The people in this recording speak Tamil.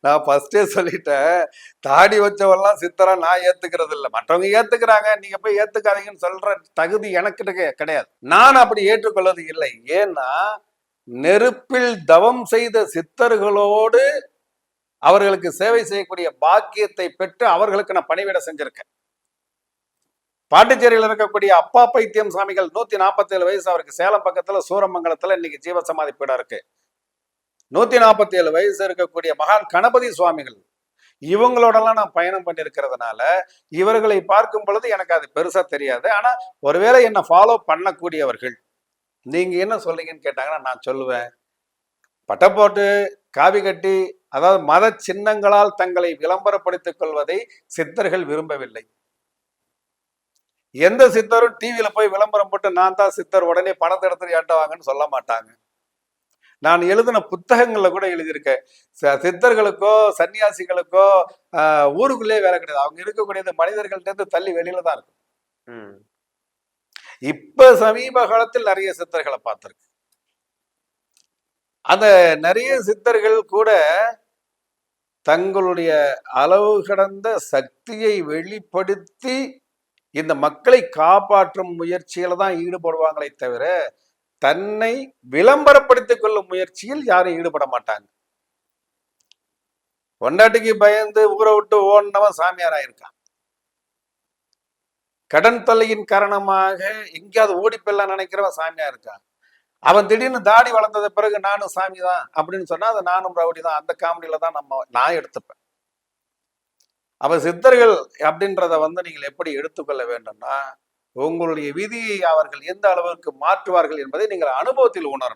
நான் ஃபர்ஸ்டே சொல்லிட்டேன். தாடி வச்சவெல்லாம் சித்தரா நான் ஏத்துக்கிறது இல்லை. மற்றவங்க ஏத்துக்கிறாங்க. நீங்க போய் ஏத்துக்காதீங்கன்னு சொல்ற தகுதி எனக்கு கிடையாது. நான் அப்படி ஏற்றுக்கொள்வது இல்லை. ஏன்னா நெருப்பில் தவம் செய்த சித்தர்களோடு அவர்களுக்கு சேவை செய்யக்கூடிய பாக்கியத்தை பெற்று அவர்களுக்கு நான் பணிவிட செஞ்சிருக்கேன். பாண்டிச்சேரியில் இருக்கக்கூடிய அப்பா பைத்தியம் சாமிகள் நூத்தி நாற்பத்தி ஏழு வயசு அவருக்கு சேலம் பக்கத்துல சூரமங்கலத்துல இன்னைக்கு ஜீவசமாதி பீடம் இருக்கு. நூத்தி நாற்பத்தி ஏழு வயசு இருக்கக்கூடிய மகான் கணபதி சுவாமிகள். இவங்களோடலாம் நான் பயணம் பண்ணியிருக்கிறதுனால இவர்களை பார்க்கும் பொழுது எனக்கு அது பெருசா தெரியாது. ஆனா ஒருவேளை என்னை ஃபாலோ பண்ணக்கூடியவர்கள். நீங்க என்ன சொல்றீங்கன்னு கேட்டாங்கன்னா நான் சொல்லுவேன். பட்டை போட்டு காவி கட்டி அதாவது மத சின்னங்களால் தங்களை விளம்பரப்படுத்திக் கொள்வதை சித்தர்கள் விரும்பவில்லை. எந்த சித்தரும் டிவியில போய் விளம்பரம் போட்டு நான் தான் சித்தர் உடனே பணத்தை எடுத்துட்டு ஏட்டவாங்கன்னு சொல்ல மாட்டாங்க. நான் எழுதின புத்தகங்கள்ல கூட எழுதியிருக்கேன். சித்தர்களுக்கோ சன்னியாசிகளுக்கோ ஆஹ், ஊருக்குள்ளே வேலை கிடையாது. அவங்க இருக்கக்கூடியது மனிதர்கள்ட்ட இருந்து தள்ளி வெளியில தான் இருக்கும். இப்ப சமீப காலத்தில் நிறைய சித்தர்களை பார்த்திருக்கு அந்த நிறைய சித்தர்கள் கூட தங்களுடைய அளவு கடந்த சக்தியை வெளிப்படுத்தி இந்த மக்களை காப்பாற்றும் முயற்சியில தான் ஈடுபடுவாங்களே தவிர தன்னை விளம்பரப்படுத்திக் கொள்ளும் முயற்சியில் யாரும் ஈடுபட மாட்டாங்க. பொண்டாட்டிக்கு பயந்து ஊரை விட்டு ஓடினவன் சாமியார் ஆயிருக்கான் கடன் தொல்லையின் காரணமாக எங்கேயாவது ஓடி போயிடலாம் நினைக்கிறவன் சாமியா இருக்கான் அவன் திடீர்னு தாடி வளர்ந்தது பிறகு நானும் சாமி தான் அப்படின்னு சொன்னா அது நானும் ரவுடி தான் அந்த காமெடியில தான் நம்ம நான் எடுத்துப்பேன். அப்ப சித்தர்கள் அப்படின்றத வந்து நீங்கள் எப்படி எடுத்துக்கொள்ள வேண்டும்னா உங்களுடைய விதியை அவர்கள் எந்த அளவிற்கு மாற்றுவார்கள் என்பதை நீங்கள் அனுபவத்தில் உணரணும்.